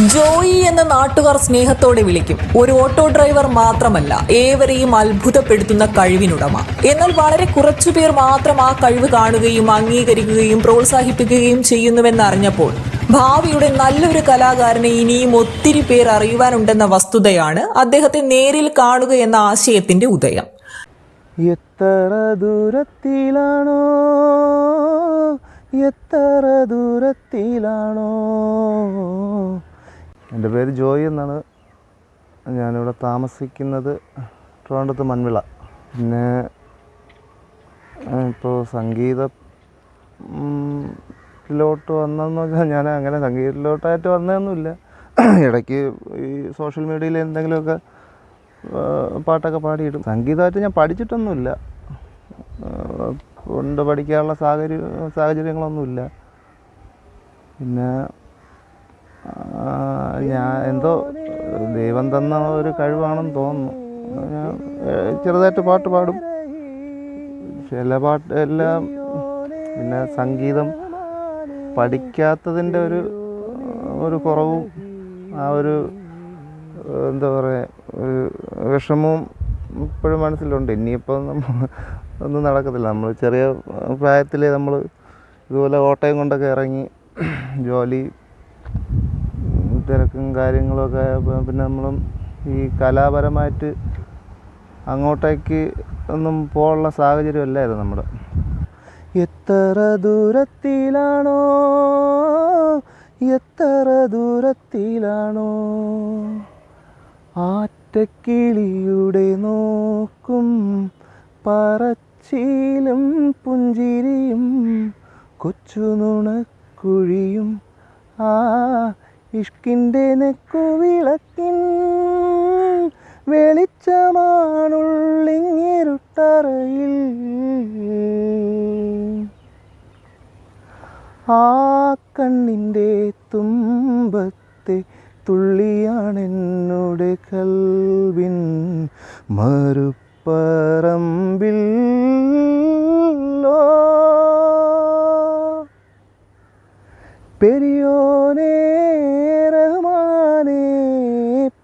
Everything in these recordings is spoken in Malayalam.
ജോയി എന്ന നാട്ടുകാർ സ്നേഹത്തോടെ വിളിക്കും. ഒരു ഓട്ടോ ഡ്രൈവർ മാത്രമല്ല ഏവരെയും അത്ഭുതപ്പെടുത്തുന്ന കഴിവിനുടമ. എന്നാൽ വളരെ കുറച്ചുപേർ മാത്രം ആ കഴിവ് കാണുകയും അംഗീകരിക്കുകയും പ്രോത്സാഹിപ്പിക്കുകയും ചെയ്യുന്നുവെന്നറിഞ്ഞപ്പോൾ ഭാവിയുടെ നല്ലൊരു കലാകാരനെ ഇനിയും ഒത്തിരി പേർ അറിയുവാനുണ്ടെന്ന വസ്തുതയാണ് അദ്ദേഹത്തെ നേരിൽ കാണുക എന്ന ആശയത്തിന്റെ ഉദയം. എത്ര ദൂരത്തിലാണോ? എത്ര ദൂരത്തിലാണോ? എന്റെ പേര് ജോയി എന്നാണ്. ഞാനിവിടെ താമസിക്കുന്നത് ട്രിവാൻഡ്രത്ത് മൺവിള. പിന്നെ ഇപ്പോൾ സംഗീത ഉം, ത്തിലോട്ട് വന്നതെന്ന് വെച്ചാൽ ഞാൻ അങ്ങനെ സംഗീതത്തിലോട്ടായിട്ട് വന്നതൊന്നുമില്ല. ഇടയ്ക്ക് ഈ സോഷ്യൽ മീഡിയയിൽ എന്തെങ്കിലുമൊക്കെ പാട്ടൊക്കെ പാടിയിടും. സംഗീതമായിട്ട് ഞാൻ പഠിച്ചിട്ടൊന്നുമില്ല. കൊണ്ട് പഠിക്കാനുള്ള സാഹചര്യ സാഹചര്യങ്ങളൊന്നുമില്ല. പിന്നെ ഞാൻ എന്തോ ദൈവം തന്ന ഒരു കഴിവാണെന്ന് തോന്നുന്നു. ഞാൻ ചെറുതായിട്ട് പാട്ട് പാടും. ചില പാട്ട് എല്ലാം പിന്നെ സംഗീതം പഠിക്കാത്തതിന്റെ ഒരു ഒരു കുറവും ആ ഒരു എന്താ പറയുക ഒരു വിഷമവും ഇപ്പോഴും മനസ്സിലുണ്ട്. ഇനിയിപ്പോൾ നമ്മൾ ഒന്നും നടക്കത്തില്ല. നമ്മൾ ചെറിയ പ്രായത്തിൽ നമ്മൾ ഇതുപോലെ ഓട്ടയും കൊണ്ടൊക്കെ ഇറങ്ങി ജോലി തിരക്കും കാര്യങ്ങളൊക്കെ ആയപ്പോൾ പിന്നെ നമ്മളും ഈ കലാപരമായിട്ട് അങ്ങോട്ടേക്ക് ഒന്നും പോകാനുള്ള സാഹചര്യം അല്ലായിരുന്നു നമ്മുടെ. എത്ര ദൂരത്തിലാണോ? എത്ര ദൂരത്തിലാണോ? ആറ്റക്കിളിയുടെ നോക്കും പറച്ചിലും പുഞ്ചിരിയും കൊച്ചു നുണക്കുഴിയും ആ ഇഷ്കിന്റെ നെക്കുവിളക്കിൻ വെളിച്ചമാണുള്ളിങ്ങിരുട്ടറയിൽ. ആ കണ്ണിന്റെ തുമ്പത്തെ തുള്ളിയാണെന്നോട്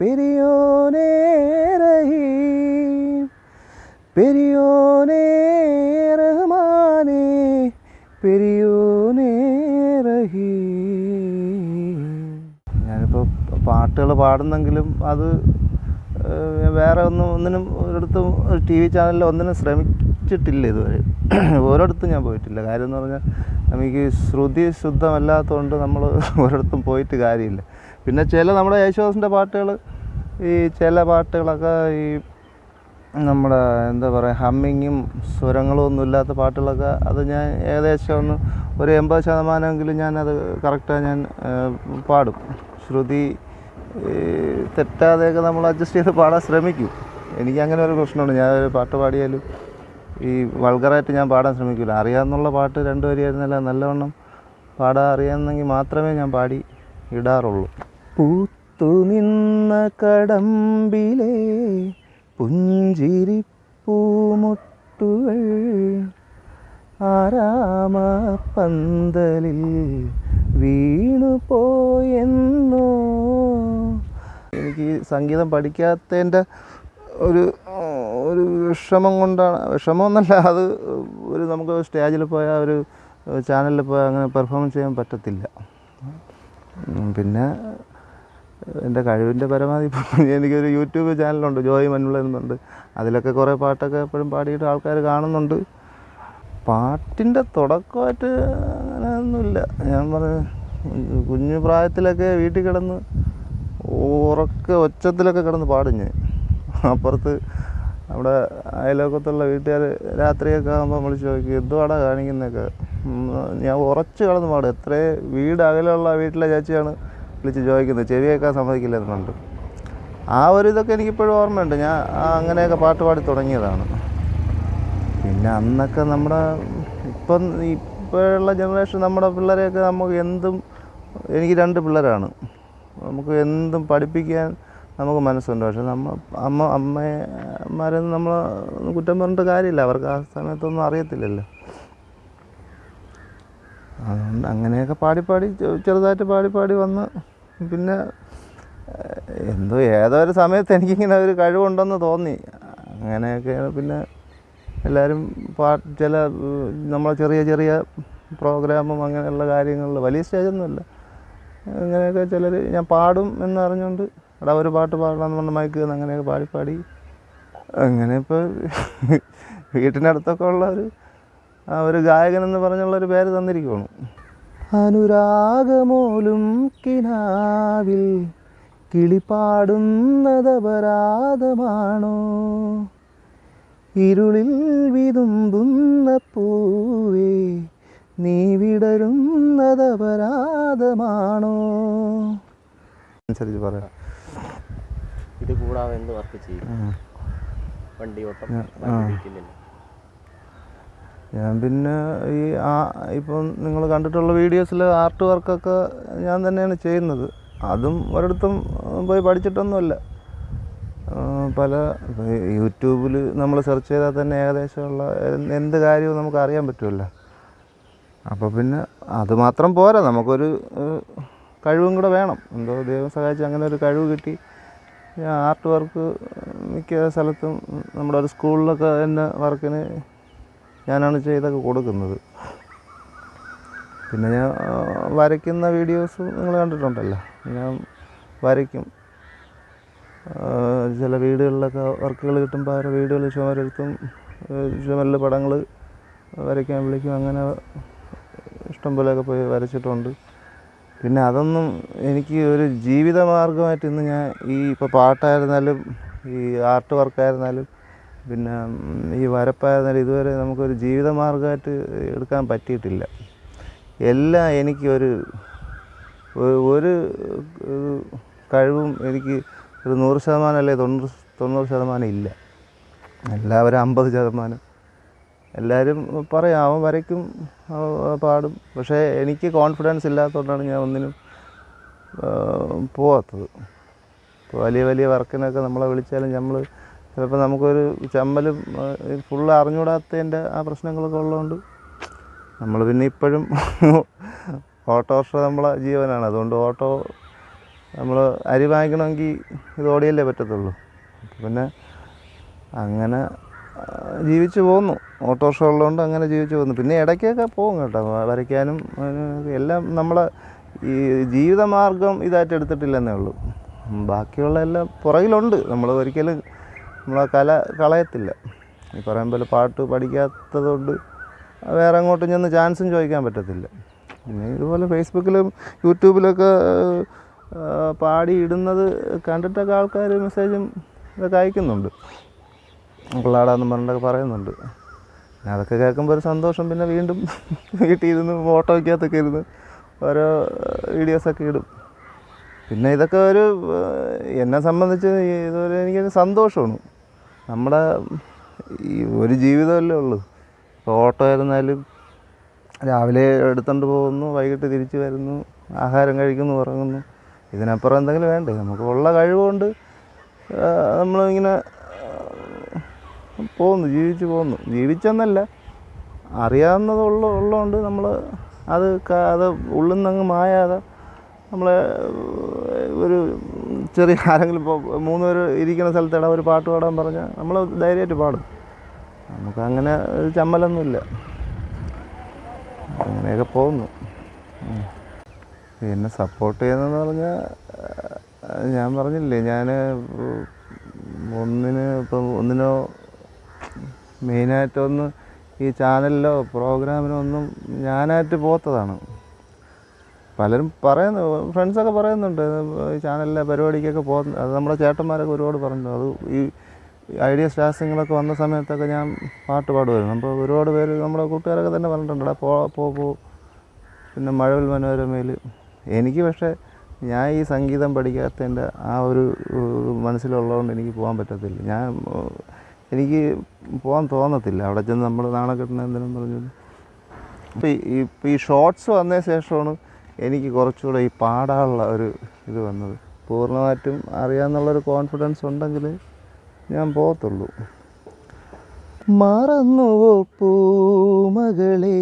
പെരിയോനേ റഹീം പെരിയോനേ ഞാനിപ്പോൾ പാട്ടുകൾ പാടുന്നെങ്കിലും അത് വേറെ ഒന്നും ഒന്നിനും ഒരിടത്തും ഒരു ടി വി ചാനലിൽ ഒന്നിനും ശ്രമിച്ചിട്ടില്ല ഇതുവരെ. ഓരോടത്തും ഞാൻ പോയിട്ടില്ല. കാര്യം എന്ന് പറഞ്ഞാൽ നമുക്ക് ശ്രുതി ശുദ്ധമല്ലാത്തതുകൊണ്ട് നമ്മൾ ഓരോടത്തും പോയിട്ട് കാര്യമില്ല. പിന്നെ ചില നമ്മുടെ യേശുദാസിന്റെ പാട്ടുകൾ ഈ ചില പാട്ടുകളൊക്കെ ഈ നമ്മുടെ എന്താ പറയുക ഹമ്മിങ്ങും സ്വരങ്ങളും ഒന്നും ഇല്ലാത്ത പാട്ടുകളൊക്കെ അത് ഞാൻ ഏകദേശം ഒന്ന് ഒരു എൺപത് ശതമാനമെങ്കിലും ഞാനത് കറക്റ്റായി ഞാൻ പാടും. ശ്രുതി തെറ്റാതെയൊക്കെ നമ്മൾ അഡ്ജസ്റ്റ് ചെയ്ത് പാടാൻ ശ്രമിക്കും. എനിക്ക് അങ്ങനെ ഒരു പ്രശ്നമുണ്ട്. ഞാൻ ഒരു പാട്ട് പാടിയാലും ഈ വൾഗറായിട്ട് ഞാൻ പാടാൻ ശ്രമിക്കില്ല. അറിയാമെന്നുള്ള പാട്ട് രണ്ട് വരിയായിരുന്നല്ല നല്ലവണ്ണം പാടാൻ അറിയാമെന്നെങ്കിൽ മാത്രമേ ഞാൻ പാടി ഇടാറുള്ളൂ. പൂത്തു നിന്ന കടമ്പിലെ പുഞ്ചിരി പൂമുട്ടുകൾ ആരാമ പന്തലിൽ വീണുപോയെന്നോ. എനിക്ക് സംഗീതം പഠിക്കാത്തതിന്റെ ഒരു ഒരു വിഷമം കൊണ്ടാണ്. വിഷമമൊന്നല്ല അത് ഒരു നമുക്ക് സ്റ്റേജിൽ പോയാൽ ഒരു ചാനലിൽ പോയാൽ അങ്ങനെ പെർഫോമൻസ് ചെയ്യാൻ പറ്റത്തില്ല. പിന്നെ എന്റെ കഴിവിന്റെ പരമാവധി എനിക്കൊരു യൂട്യൂബ് ചാനലുണ്ട് ജോയി മനുള്ള എന്നുണ്ട്. അതിലൊക്കെ കുറേ പാട്ടൊക്കെ എപ്പോഴും പാടിയിട്ട് ആൾക്കാർ കാണുന്നുണ്ട്. പാട്ടിന്റെ തുടക്കമായിട്ട് അങ്ങനെ ഒന്നുമില്ല. ഞാൻ പറഞ്ഞു കുഞ്ഞു പ്രായത്തിലൊക്കെ വീട്ടിൽ കിടന്ന് ഉറക്കെ ഒച്ചത്തിലൊക്കെ കിടന്ന് പാടും ഞാൻ. അപ്പുറത്ത് അവിടെ അയലോക്കത്തുള്ള വീട്ടുകാർ രാത്രിയൊക്കെ ആകുമ്പോൾ വിളിച്ച് ചോദിക്കും എന്തുവാടാ കാണിക്കുന്നതൊക്കെ? ഞാൻ ഉറച്ച് കിടന്ന് പാടും. എത്ര വീട് അകലെയുള്ള വീട്ടിലെ ചേച്ചിയാണ് വിളിച്ച് ചോദിക്കുന്നത് ചെവി കേൾക്കാൻ സമ്മതിക്കില്ല എന്നുണ്ട് ആ ഒരു ഇതൊക്കെ എനിക്കിപ്പോഴും ഓർമ്മയുണ്ട്. ഞാൻ അങ്ങനെയൊക്കെ പാട്ട് പാടി തുടങ്ങിയതാണ്. പിന്നെ അന്നൊക്കെ നമ്മുടെ ഇപ്പം ഇപ്പോഴുള്ള ജനറേഷൻ നമ്മുടെ പിള്ളേരെയൊക്കെ നമുക്ക് എന്തും എനിക്ക് രണ്ട് പിള്ളേരാണ്. നമുക്ക് എന്തും പഠിപ്പിക്കാൻ നമുക്ക് മനസ്സുണ്ട്. പക്ഷെ നമ്മൾ അമ്മ അമ്മമാരൊന്നും നമ്മൾ കുറ്റം പറഞ്ഞിട്ട് കാര്യമില്ല. അവർക്ക് ആ സമയത്തൊന്നും അറിയത്തില്ലല്ലോ. അതുകൊണ്ട് അങ്ങനെയൊക്കെ പാടി പാടി ചെറുതായിട്ട് പാടി പാടി വന്ന് പിന്നെ എന്തോ ഏതോ ഒരു സമയത്ത് എനിക്കിങ്ങനെ ഒരു കഴിവുണ്ടെന്ന് തോന്നി. അങ്ങനെയൊക്കെയാണ് പിന്നെ എല്ലാവരും പാട്ട് ചില നമ്മളെ ചെറിയ ചെറിയ പ്രോഗ്രാമും അങ്ങനെയുള്ള കാര്യങ്ങളിൽ വലിയ സ്റ്റേജൊന്നുമില്ല. അങ്ങനെയൊക്കെ ചിലർ ഞാൻ പാടും എന്ന് അറിഞ്ഞുകൊണ്ട് എടാ ഒരു പാട്ട് പാടണമെന്ന് പറഞ്ഞ മയക്ക് എന്ന് അങ്ങനെയൊക്കെ പാടി പാടി. അങ്ങനെ ഇപ്പോൾ വീട്ടിനടുത്തൊക്കെ ഉള്ള ഒരു ആ ഒരു ഗായകൻ എന്ന് പറഞ്ഞുള്ളൊരു പേര് തന്നിരിക്കുകയാണ് അനുരാഗമോലും കിനാവിൽ കിളിപാടുന്നതപരാധമാണോ? ഇരുളിൽ വിതുമ്പുന്ന പൂവേ നീ വിടരുന്നതപരാധമാണോ? അനുസരിച്ച് പറയാം. ഇത് കൂടാതെ എന്ത് വർക്ക് ചെയ്യും? വണ്ടി ഓട്ടം ഞാൻ പിന്നെ ഈ ആ ഇപ്പം നിങ്ങൾ കണ്ടിട്ടുള്ള വീഡിയോസിൽ ആർട്ട് വർക്കൊക്കെ ഞാൻ തന്നെയാണ് ചെയ്യുന്നത്. അതും ഒരിടത്തും പോയി പഠിച്ചിട്ടൊന്നുമല്ല. പല യൂട്യൂബിൽ നമ്മൾ സെർച്ച് ചെയ്താൽ തന്നെ ഏകദേശമുള്ള എന്ത് കാര്യവും നമുക്ക് അറിയാൻ പറ്റുമല്ലോ. അപ്പോൾ പിന്നെ അതുമാത്രം പോരാ. നമുക്കൊരു കഴിവും കൂടെ വേണം. എന്തോ ദൈവം സഹായിച്ച് അങ്ങനെ ഒരു കഴിവ് കിട്ടി. ആർട്ട് വർക്ക് മിക്ക സ്ഥലത്തും നമ്മുടെ ഒരു സ്കൂളിലൊക്കെ എന്റെ വർക്കിന് ഞാനാണ് ചെയ്തൊക്കെ കൊടുക്കുന്നത്. പിന്നെ ഞാൻ വരയ്ക്കുന്ന വീഡിയോസ് നിങ്ങൾ കണ്ടിട്ടുണ്ടല്ലോ. ഞാൻ വരയ്ക്കും. ചില വീടുകളിലൊക്കെ വർക്കുകൾ കിട്ടുമ്പോൾ അവരുടെ വീടുകളിൽ ചുമരെഴുത്തും ചുമരിൽ പടങ്ങൾ വരയ്ക്കാൻ വിളിക്കും. അങ്ങനെ ഇഷ്ടം പോലെയൊക്കെ പോയി വരച്ചിട്ടുണ്ട്. പിന്നെ അതൊന്നും എനിക്ക് ഒരു ജീവിത മാർഗമായിട്ട് ഇന്ന് ഞാൻ ഈ ഇപ്പോൾ പാട്ടായിരുന്നാലും ഈ ആർട്ട് വർക്കായിരുന്നാലും പിന്നെ ഈ വരപ്പായിരുന്നാൽ ഇതുവരെ നമുക്കൊരു ജീവിത മാർഗമായിട്ട് എടുക്കാൻ പറ്റിയിട്ടില്ല. എല്ലാം എനിക്കൊരു ഒരു കഴിവും എനിക്ക് ഒരു നൂറ് ശതമാനം അല്ലെ തൊണ്ണൂറ് തൊണ്ണൂറ് ശതമാനം ഇല്ല. എല്ലാവരും അമ്പത് ശതമാനം. എല്ലാവരും പറയും അവൻ വരയ്ക്കും പാടും. പക്ഷേ എനിക്ക് കോൺഫിഡൻസ് ഇല്ലാത്തതുകൊണ്ടാണ് ഞാൻ ഒന്നിനും പോവാത്തത്. വലിയ വലിയ വർക്കിനൊക്കെ നമ്മളെ വിളിച്ചാലും നമ്മൾ ചിലപ്പോൾ നമുക്കൊരു ചമ്മലും ഫുള്ള് അറിഞ്ഞുകൂടാത്തതിന്റെ ആ പ്രശ്നങ്ങളൊക്കെ ഉള്ളതുകൊണ്ട് നമ്മൾ പിന്നെ ഇപ്പോഴും ഓട്ടോറിക്ഷ നമ്മളെ ജീവനാണ്. അതുകൊണ്ട് ഓട്ടോ നമ്മൾ അരി വാങ്ങിക്കണമെങ്കിൽ ഇത് ഓടിയല്ലേ പറ്റത്തുള്ളൂ. പിന്നെ അങ്ങനെ ജീവിച്ചു പോകുന്നു ഓട്ടോറിക്ഷ ഉള്ളതുകൊണ്ട് അങ്ങനെ ജീവിച്ചു പോകുന്നു പിന്നെ ഇടയ്ക്കൊക്കെ പോകും കേട്ടോ. വരയ്ക്കാനും എല്ലാം നമ്മളെ ഈ ജീവിതമാർഗം ഇതായിട്ട് എടുത്തിട്ടില്ലെന്നേ ഉള്ളൂ. ബാക്കിയുള്ള എല്ലാം പുറകിലുണ്ട്. നമ്മൾ ഒരിക്കലും നമ്മളെ കല കളയത്തില്ല. ഈ പറയും പോലെ പാട്ട് പഠിക്കാത്തത് കൊണ്ട് വേറെ അങ്ങോട്ടും ചെന്ന് ചാൻസും ചോദിക്കാൻ പറ്റത്തില്ല. പിന്നെ ഇതുപോലെ ഫേസ്ബുക്കിലും യൂട്യൂബിലൊക്കെ പാടി ഇടുന്നത് കണ്ടിട്ടൊക്കെ ആൾക്കാർ മെസ്സേജും ഇതൊക്കെ അയക്കുന്നുണ്ട്. പിള്ളാടാന്ന് പറഞ്ഞിട്ടൊക്കെ പറയുന്നുണ്ട്. പിന്നെ അതൊക്കെ കേൾക്കുമ്പോൾ ഒരു സന്തോഷം പിന്നെ വീണ്ടും വീട്ടിൽ ഇരുന്ന് ഫോട്ടോയ്ക്കകത്തൊക്കെ ഇരുന്ന് ഓരോ വീഡിയോസൊക്കെ ഇടും. പിന്നെ ഇതൊക്കെ ഒരു എന്നെ സംബന്ധിച്ച് ഇതൊരു എനിക്കൊരു സന്തോഷമാണ്. നമ്മുടെ ഈ ഒരു ജീവിതമല്ലേ ഉള്ളൂ. ഇപ്പോൾ ഓട്ടോ ആയിരുന്നാലും രാവിലെ എടുത്തുകൊണ്ട് പോകുന്നു വൈകിട്ട് തിരിച്ച് വരുന്നു ആഹാരം കഴിക്കുന്നു ഉറങ്ങുന്നു. ഇതിനപ്പുറം എന്തെങ്കിലും വേണ്ടേ? നമുക്ക് ഉള്ള കഴിവുകൊണ്ട് നമ്മളിങ്ങനെ പോകുന്നു ജീവിച്ച് പോകുന്നു. ജീവിച്ചെന്നല്ല അറിയാവുന്നതുള്ള ഉള്ളതുകൊണ്ട് നമ്മൾ അത് അത് ഉള്ളിൽ നിന്നങ്ങ് മായാതെ നമ്മളെ ഒരു ചെറിയ ആരെങ്കിലും ഇപ്പോൾ മൂന്ന് പേര് ഇരിക്കുന്ന സ്ഥലത്ത് ഇടാ ഒരു പാട്ട് പാടാൻ പറഞ്ഞാൽ നമ്മൾ ധൈര്യമായിട്ട് പാടും. നമുക്ക് അങ്ങനെ ഒരു ചമ്മലൊന്നുമില്ല അങ്ങനെയൊക്കെ പോകുന്നു. പിന്നെ സപ്പോർട്ട് ചെയ്യുന്നതെന്ന് പറഞ്ഞാൽ ഞാൻ പറഞ്ഞില്ലേ ഞാൻ ഒന്നിന് ഇപ്പം ഒന്നിനോ മെയിനായിട്ടൊന്ന് ഈ ചാനലിലോ പ്രോഗ്രാമിനോ ഒന്നും ഞാനായിട്ട് പോത്തതാണ്. പലരും പറയുന്നു ഫ്രണ്ട്സൊക്കെ പറയുന്നുണ്ട് ചാനലിലെ പരിപാടിക്കൊക്കെ പോകുന്ന അത് നമ്മുടെ ചേട്ടന്മാരൊക്കെ ഒരുപാട് പറഞ്ഞു അത് ഈ ഐഡിയ സ്റ്റാസിങ്ങളൊക്കെ വന്ന സമയത്തൊക്കെ ഞാൻ പാട്ട് പാടുമായിരുന്നു. അപ്പോൾ ഒരുപാട് പേര് നമ്മുടെ കൂട്ടുകാരൊക്കെ തന്നെ പറഞ്ഞിട്ടുണ്ട് "എടാ, പോ പോ പോ. പിന്നെ മഴവിൽ മനോരമയിൽ എനിക്ക് പക്ഷേ ഞാൻ ഈ സംഗീതം പഠിക്കാത്തതിന്റെ ആ ഒരു മനസ്സിലുള്ളതുകൊണ്ട് എനിക്ക് പോകാൻ പറ്റത്തില്ല. ഞാൻ എനിക്ക് പോകാൻ തോന്നത്തില്ല. അവിടെ ചെന്ന് നമ്മൾ നാളെ കിട്ടുന്ന എന്തിനും പറഞ്ഞു ഇപ്പോൾ ഈ ഇപ്പം ഈ ഷോർട്സ് വന്നതിന് ശേഷമാണ് എനിക്ക് കുറച്ചുകൂടെ ഈ പാടാനുള്ള ഒരു ഇത് വന്നത്. പൂർണമായിട്ടും അറിയാമെന്നുള്ളൊരു കോൺഫിഡൻസ് ഉണ്ടെങ്കിൽ ഞാൻ പോകത്തുള്ളൂ. മറന്നുവോ പൂമകളെ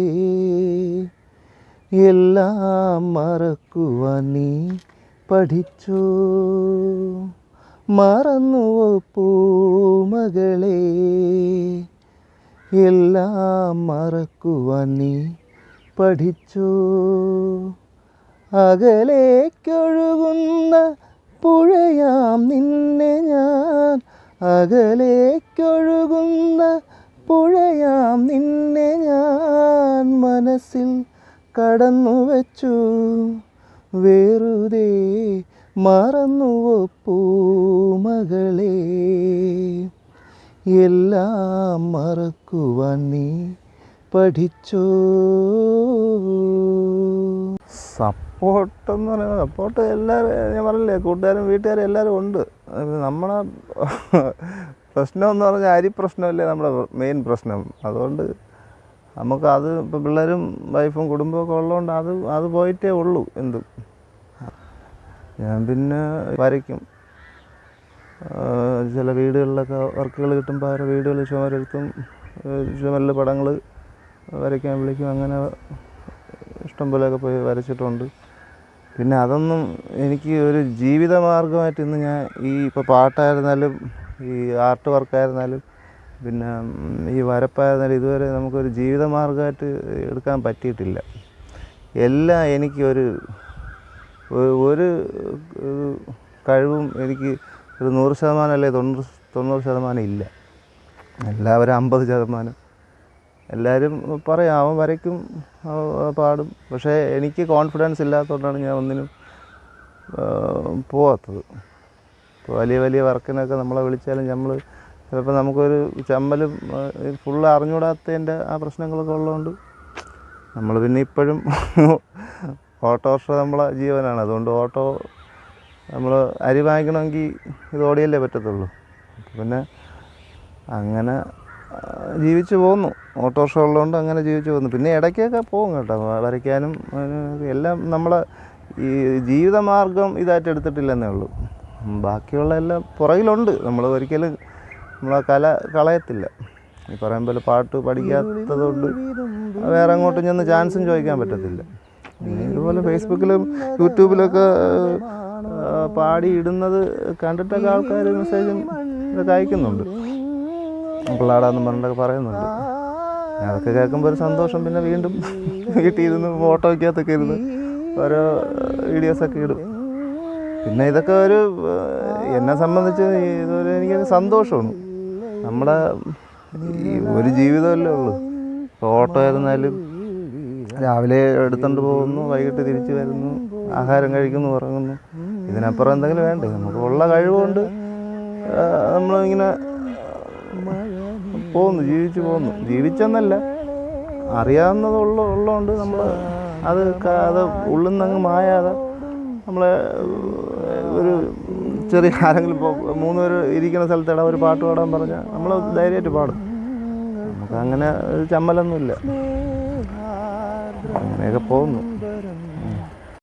എല്ലാം മറക്കുവാൻ നീ പഠിച്ചു. മറന്നുവോ പൂമകളെ എല്ലാം മറക്കുവാൻ നീ പഠിച്ചു. അകലേക്കൊഴുകുന്ന പുഴയാം നിന്നെ ഞാൻ. അകലേക്കൊഴുകുന്ന പുഴയാം നിന്നെ ഞാൻ. മനസ്സിൽ കടന്നു വച്ചു. വെറുതെ മറന്നുവോ പൂമകളെ എല്ലാം മറക്കുവാൻ നീ പഠിച്ചോ. സപ്പോർട്ട് എന്ന് പറയുന്നത് സപ്പോർട്ട് എല്ലാവരും ഞാൻ പറഞ്ഞില്ലേ കൂട്ടുകാരും വീട്ടുകാരും എല്ലാവരും ഉണ്ട്. നമ്മളെ പ്രശ്നം എന്ന് പറഞ്ഞാൽ അരി പ്രശ്നമല്ലേ നമ്മുടെ മെയിൻ പ്രശ്നം. അതുകൊണ്ട് നമുക്ക് അത് ഇപ്പോൾ പിള്ളേരും വൈഫും കുടുംബമൊക്കെ ഉള്ളതുകൊണ്ട് അത് അത് പോയിട്ടേ ഉള്ളൂ എന്തും. ഞാൻ പിന്നെ വരയ്ക്കും. ചില വീടുകളിലൊക്കെ വർക്കുകൾ കിട്ടുമ്പോൾ അവരുടെ വീടുകളിൽ ചുമരെഴുത്തും ചുമരിൽ പടങ്ങൾ വരയ്ക്കാൻ വിളിക്കും. അങ്ങനെ ഇഷ്ടം പോലെയൊക്കെ പോയി വരച്ചിട്ടുണ്ട്. പിന്നെ അതൊന്നും എനിക്ക് ഒരു ജീവിത മാർഗമായിട്ട് ഇന്ന് ഞാൻ ഈ ഇപ്പോൾ പാട്ടായിരുന്നാലും ഈ ആർട്ട് വർക്കായിരുന്നാലും പിന്നെ ഈ വരപ്പായിരുന്നാലും ഇതുവരെ നമുക്കൊരു ജീവിത മാർഗമായിട്ട് എടുക്കാൻ പറ്റിയിട്ടില്ല. എല്ലാം എനിക്കൊരു ഒരു കഴിവും എനിക്ക് ഒരു നൂറ് ശതമാനം അല്ലെ തൊണ്ണൂറ് തൊണ്ണൂറ് ശതമാനം ഇല്ല. എല്ലാവരും അമ്പത് ശതമാനം. എല്ലാവരും പറയാം അവൻ വരയ്ക്കും പാടും. പക്ഷേ എനിക്ക് കോൺഫിഡൻസ് ഇല്ലാത്തതുകൊണ്ടാണ് ഞാൻ ഒന്നിനും പോവാത്തത്. ഇപ്പോൾ വലിയ വലിയ വർക്കിനൊക്കെ നമ്മളെ വിളിച്ചാലും നമ്മൾ ചിലപ്പോൾ നമുക്കൊരു ചമ്മലും ഫുൾ അറിഞ്ഞുകൂടാത്തതിന്റെ ആ പ്രശ്നങ്ങളൊക്കെ ഉള്ളതുകൊണ്ട് നമ്മൾ പിന്നെ ഇപ്പോഴും ഓട്ടോറിക്ഷ നമ്മളെ ജീവനാണ്. അതുകൊണ്ട് ഓട്ടോ നമ്മൾ അരി വാങ്ങിക്കണമെങ്കിൽ ഇത് ഓടിയല്ലേ പറ്റത്തുള്ളൂ. പിന്നെ അങ്ങനെ ജീവിച്ചു പോന്നു. ഓട്ടോറിക്ഷ ഉള്ളതുകൊണ്ട് അങ്ങനെ ജീവിച്ചു പോന്നു. പിന്നെ ഇടയ്ക്കൊക്കെ പോകും കേട്ടോ. വരയ്ക്കാനും എല്ലാം നമ്മളെ ഈ ജീവിതമാർഗം ഇതായിട്ട് എടുത്തിട്ടില്ലെന്നേ ഉള്ളൂ. ബാക്കിയുള്ള എല്ലാം പുറകിലുണ്ട്. നമ്മൾ ഒരിക്കലും നമ്മളെ കല കളയത്തില്ല. ഈ പറയും പോലെ പാട്ട് പഠിക്കാത്തതുകൊണ്ട് വേറെ അങ്ങോട്ടും ചെന്ന് ചാൻസും ചോദിക്കാൻ പറ്റത്തില്ല. ഇതുപോലെ ഫേസ്ബുക്കിലും യൂട്യൂബിലൊക്കെ പാടി ഇടുന്നത് കണ്ടിട്ടൊക്കെ ആൾക്കാർ മെസ്സേജും ഇതൊക്കെ അയക്കുന്നുണ്ട്. പിള്ളാടാന്ന് പറഞ്ഞിട്ടൊക്കെ പറയുന്നുണ്ട്. അതൊക്കെ കേൾക്കുമ്പോൾ ഒരു സന്തോഷം പിന്നെ വീണ്ടും വീട്ടിൽ ഇരുന്ന് ഫോട്ടോയ്ക്കകത്തൊക്കെ ഇരുന്ന് ഓരോ വീഡിയോസൊക്കെ ഇടും. പിന്നെ ഇതൊക്കെ ഒരു എന്നെ സംബന്ധിച്ച് ഇതൊരു എനിക്കൊരു സന്തോഷമാണ്. നമ്മുടെ ഒരു ജീവിതമല്ലേ ഉള്ളൂ. ഫോട്ടോ ആയിരുന്നാലും രാവിലെ എടുത്തുകൊണ്ട് പോകുന്നു വൈകിട്ട് തിരിച്ചു വരുന്നു ആഹാരം കഴിക്കുന്നു ഉറങ്ങുന്നു. ഇതിനപ്പുറം എന്തെങ്കിലും വേണ്ടേ? നമുക്ക് ഉള്ള കഴിവുകൊണ്ട് നമ്മളിങ്ങനെ പോകുന്നു ജീവിച്ചു പോകുന്നു ജീവിച്ചെന്നല്ല അറിയാവുന്നതുള്ള ഉള്ളതുകൊണ്ട് നമ്മൾ അത് അത് ഉള്ളിൽ നിന്ന് അങ്ങ് മായാതെ നമ്മളെ ഒരു ചെറിയ ആരെങ്കിലും ഇപ്പോൾ മൂന്ന് പേര് ഇരിക്കുന്ന സ്ഥലത്ത് ഇടാൻ ഒരു പാട്ട് പാടാൻ പറഞ്ഞാൽ നമ്മൾ ധൈര്യമായിട്ട് പാടും. നമുക്ക് അങ്ങനെ ഒരു ചമ്മലൊന്നുമില്ല. അങ്ങനെയൊക്കെ പോകുന്നു